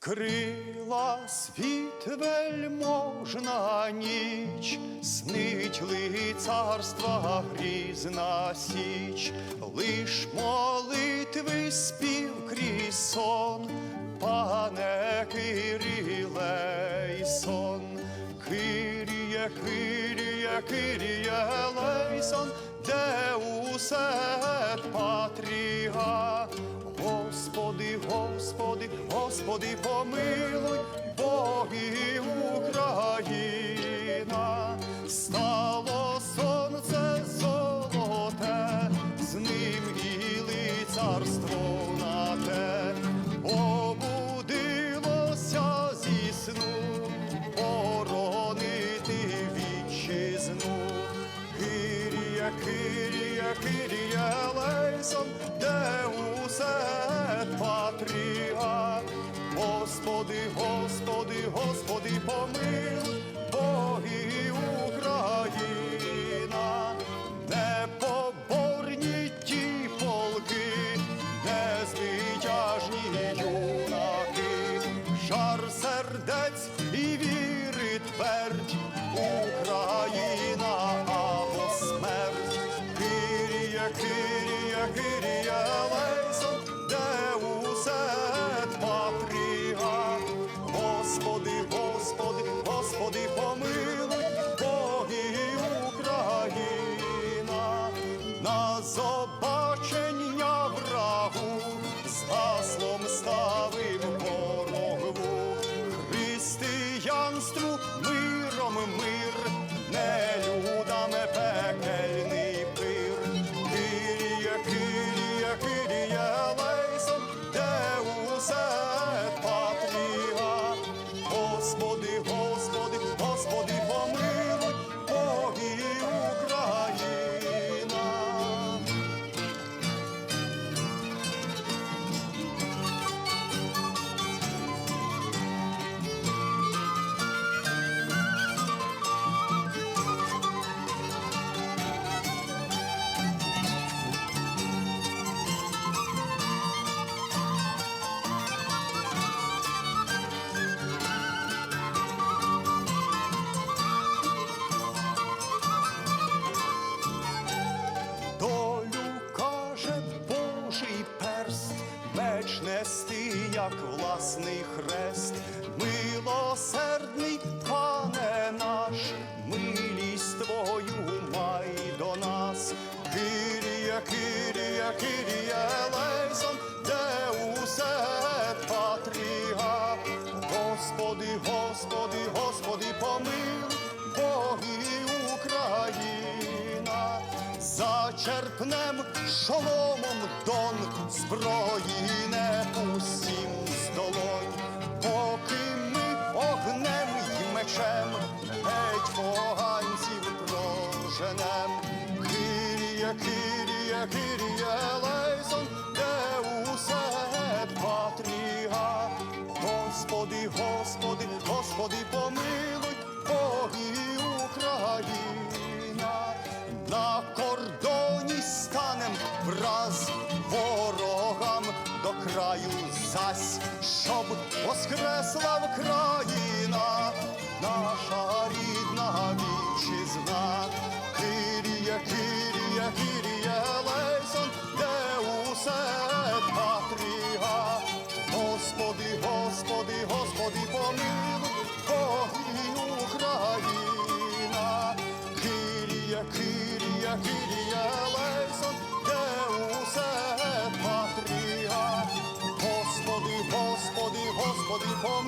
Вкрила світ вельможна ніч, снить лицарства грізна січ, лиш молитви спів крізь сон, пане Кириле, й сон, Киріє, Киріє, Киріє, лейсон, де усе патріга. Господи, Господи, помилуй, Боги Україна, стало сонце золоте, з ним і лицарство Господи, Господи, Господи, помилуй, Боги Україна, непоборні ті полки, незвитяжні юнаки, жар сердець і віри твердь, Україна або смерть, Кирія, Кирія, Кирія, на врагу. З гаслом ставим ворогу, християнству власний хрест, милосердний пане наш, милість твою май до нас, Кирія, Кирія, Кирія, лейсон, де усе патріга, Господи, Господи, Господи, помилуй, зачерпнем шоломом дон, зброї не усім з долонь, поки ми огнем й мечем геть поганців проженем. Кирія, Кирія, Кирія, краю зась, щоб воскресла Україна, наша рідна вітчизна. Кирія, Кирія, Кирія, лейсон, де усе патріа. Господи, Господи, Господи, помилуй, Боги Україна, Кирія, Кирія, Кирія. home